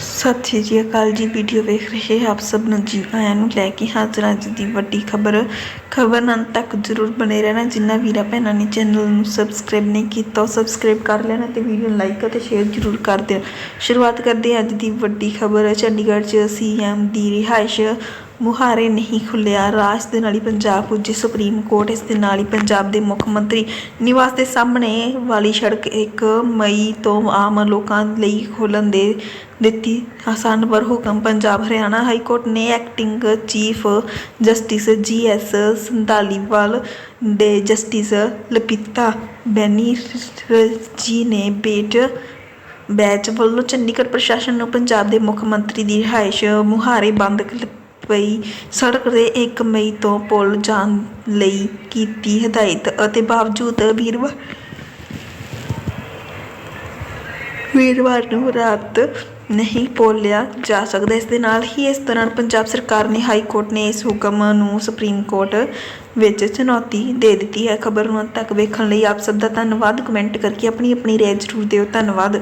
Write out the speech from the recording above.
ਸਤਿ ਸ਼੍ਰੀ ਅਕਾਲ ਜੀ ਵੀਡੀਓ ਵੇਖ ਰਹੇ ਆਪ ਸਭ ਨੂੰ, ਜੀ ਆਇਆਂ ਨੂੰ ਲੈ ਕੇ ਹਾਜ਼ਰ ਅੱਜ ਦੀ ਵੱਡੀ ਖਬਰ। ਖਬਰ ਅੰਤ ਤੱਕ ਜ਼ਰੂਰ ਬਣੇ ਰਹਿਣਾ, ਜਿੰਨਾ ਵੀਰਾ ਭੈਣਾਂ ਨੇ ਚੈਨਲ ਨੂੰ ਸਬਸਕ੍ਰਾਈਬ ਨਹੀਂ ਕੀਤਾ, ਉਹ ਸਬਸਕ੍ਰਾਈਬ ਕਰ ਲੈਣਾ ਤੇ ਵੀਡੀਓ ਨੂੰ ਲਾਈਕ ਅਤੇ ਸ਼ੇਅਰ ਜ਼ਰੂਰ ਕਰ ਦਿਓ ਸ਼ੁਰੂਆਤ ਕਰਦੇ ਹਾਂ ਅੱਜ ਦੀ ਵੱਡੀ ਖਬਰ, ਚੰਡੀਗੜ੍ਹ 'ਚ ਸੀਐਮ ਦੀ ਰਿਹਾਇਸ਼। ਮੁਹਾਰੇ ਨਹੀਂ ਖੁੱਲਿਆ। ਰਾਜ ਦੇ ਨਾਲ ਹੀ ਪੰਜਾਬ ਪੁੱਜੀ। ਸੁਪਰੀਮ ਕੋਰਟ ਇਸ ਦੇ ਨਾਲ ਹੀ ਪੰਜਾਬ ਦੇ ਮੁੱਖ ਮੰਤਰੀ ਨਿਵਾਸ ਦੇ ਸਾਹਮਣੇ ਵਾਲੀ ਸੜਕ 1 ਮਈ ਤੋਂ ਆਮ ਲੋਕਾਂ ਲਈ ਖੋਲ੍ਹਣ ਦੇ ਦਿੱਤੀ ਆਸਾਨ ਪਰ ਹੁਕਮ। ਪੰਜਾਬ ਹਰਿਆਣਾ ਹਾਈ ਕੋਰਟ ਨੇ acting chief justice G S Sandhawalia ਦੇ ਜਸਟਿਸ ਲਪਿਤਾ ਬੈਨੀ ਜੀ ਨੇ ਬੇਟ ਬੈਚ ਵੱਲੋਂ ਚੰਡੀਗੜ੍ਹ ਪ੍ਰਸ਼ਾਸਨ ਨੂੰ ਪੰਜਾਬ ਦੇ ਮੁੱਖ ਮੰਤਰੀ ਦੀ ਰਿਹਾਇਸ਼ ਮੁਹਾਰੇ ਬੰਦ ਪਈ। ਸੜਕ ਦੇ 1 ਮਈ ਤੋਂ ਪੁੱਲ ਜਾਣ ਲਈ ਕੀਤੀ ਹਦਾਇਤ ਅਤੇ ਬਾਵਜੂਦ ਵੀਰਵਾਰ ਵੀਰਵਾਰ ਨੂੰ ਰਾਤ ਨਹੀਂ ਪੋਲਿਆ ਜਾ ਸਕਦਾ। ਇਸ ਦੇ ਨਾਲ ਹੀ ਇਸ ਦੌਰਾਨ ਪੰਜਾਬ ਸਰਕਾਰ ਨੇ ਹਾਈ ਕੋਰਟ ਨੇ ਇਸ ਹੁਕਮ ਨੂੰ ਸੁਪਰੀਮ ਕੋਰਟ ਵਿੱਚ ਚੁਣੌਤੀ ਦੇ ਦਿੱਤੀ ਹੈ। ਖਬਰ ਨੂੰ ਅੰਤ ਤੱਕ ਵੇਖਣ ਲਈ ਆਪ ਸਭ ਦਾ ਧੰਨਵਾਦ। ਕਮੈਂਟ ਕਰਕੇ ਆਪਣੀ ਆਪਣੀ ਰਾਏ ਜ਼ਰੂਰ ਦਿਓ। ਧੰਨਵਾਦ।